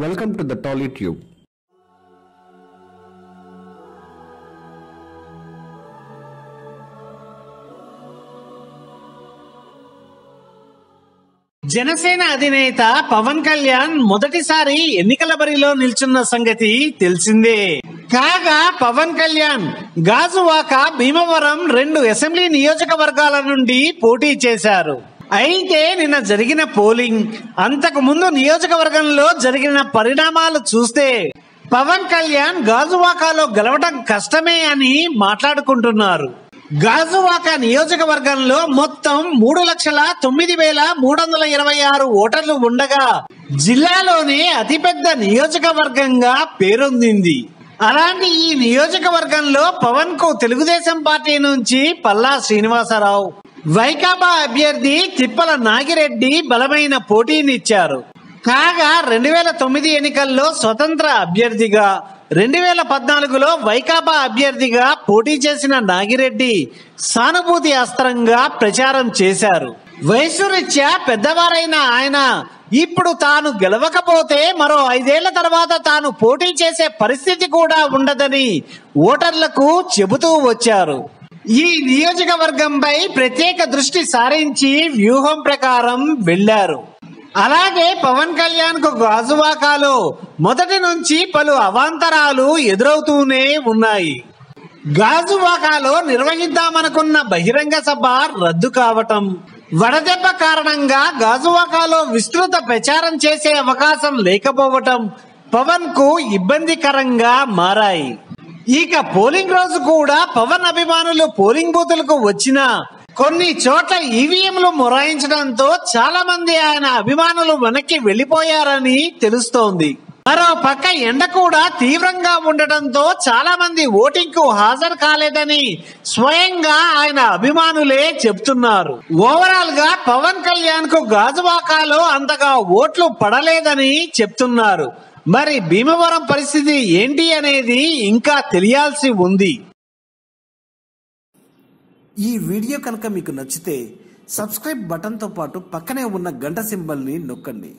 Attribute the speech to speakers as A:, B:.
A: Welcome to the Tolly Tube
B: Janasena అధినేత పవన్ కళ్యాణ్ మొదటిసారి ఎన్నికల బరిలో నిల్చున్న సంగతి తెలిసిందే. కాగా పవన్ కళ్యాణ్ గాజువాక భీమవరం రెండు అసెంబ్లీ నియోజకవర్గాల నుండి పోటీ చేశారు. అయితే నిన్న జరిగిన పోలింగ్ అంతకు ముందు నియోజకవర్గంలో జరిగిన పరిణామాలు చూస్తే పవన్ కళ్యాణ్ గాజువాకాలో గెలవడం కష్టమే అని మాట్లాడుకుంటున్నారు. గాజువాక నియోజకవర్గంలో మొత్తం మూడు లక్షల తొమ్మిది వేల మూడు వందల ఇరవై ఆరు ఓటర్లు ఉండగా జిల్లాలోనే అతిపెద్ద నియోజకవర్గంగా పేరొందింది. అలాంటి ఈ నియోజకవర్గంలో పవన్కు తెలుగుదేశం పార్టీ నుంచి పల్లా శ్రీనివాసరావు వైకాపా అభ్యర్థి తిప్పల నాగిరెడ్డి బలమైన పోటీనిచ్చారు. కాగా రెండు వేల తొమ్మిది ఎన్నికల్లో స్వతంత్ర అభ్యర్థిగా రెండు వేల పద్నాలుగులో వైకాపా అభ్యర్థిగా పోటీ చేసిన నాగిరెడ్డి సానుభూతి అస్త్రంగా ప్రచారం చేశారు. వయసురీత్యా పెద్దవారైన ఆయన ఇప్పుడు తాను గెలవకపోతే మరో ఐదేళ్ళ తర్వాత తాను పోటీ చేసే పరిస్థితి కూడా ఉండదని ఓటర్లకు చెబుతూ వచ్చారు. ఈ నియోజకవర్గంపై ప్రత్యేక దృష్టి సారించి వ్యూహం ప్రకారం వెళ్ళారు అలాగే పవన్ కళ్యాణ్కు గాజువాకాలో మొదటి నుంచి పలు అవాంతరాలు ఎదురవుతూనే ఉన్నాయి. గాజువాకాలో నిర్వహిద్దామనుకున్న బహిరంగ సభ రద్దు కావటం వడదెబ్బ కారణంగా గాజువాకాలో విస్తృత ప్రచారం చేసే అవకాశం లేకపోవటం పవన్కు ఇబ్బందికరంగా మారాయి. ఇక పోలింగ్ రోజు కూడా పవన్ అభిమానులు పోలింగ్ బూతులకు వచ్చిన కొన్ని చోట్ల ఈవీఎంలు మొరాయించడంతో చాలా మంది ఆయన అభిమానులు వెనక్కి వెళ్ళిపోయారని తెలుస్తోంది. మరో పక్క ఎండ కూడా తీవ్రంగా ఉండటంతో చాలా మంది ఓటింగ్కు హాజరు కాలేదని స్వయంగా ఆయన అభిమానులే చెప్తున్నారు. ఓవరాల్గా పవన్ కళ్యాణ్కు గాజువాకాలో అంతగా ఓట్లు పడలేదని చెప్తున్నారు. మరి భీమవరం పరిస్థితి ఏంటి అనేది ఇంకా తెలియాల్సి ఉంది.
C: ఈ వీడియో కనుక మీకు నచ్చితే సబ్స్క్రైబ్ బటన్తో పాటు పక్కనే ఉన్న గంట సింబల్ని నొక్కండి.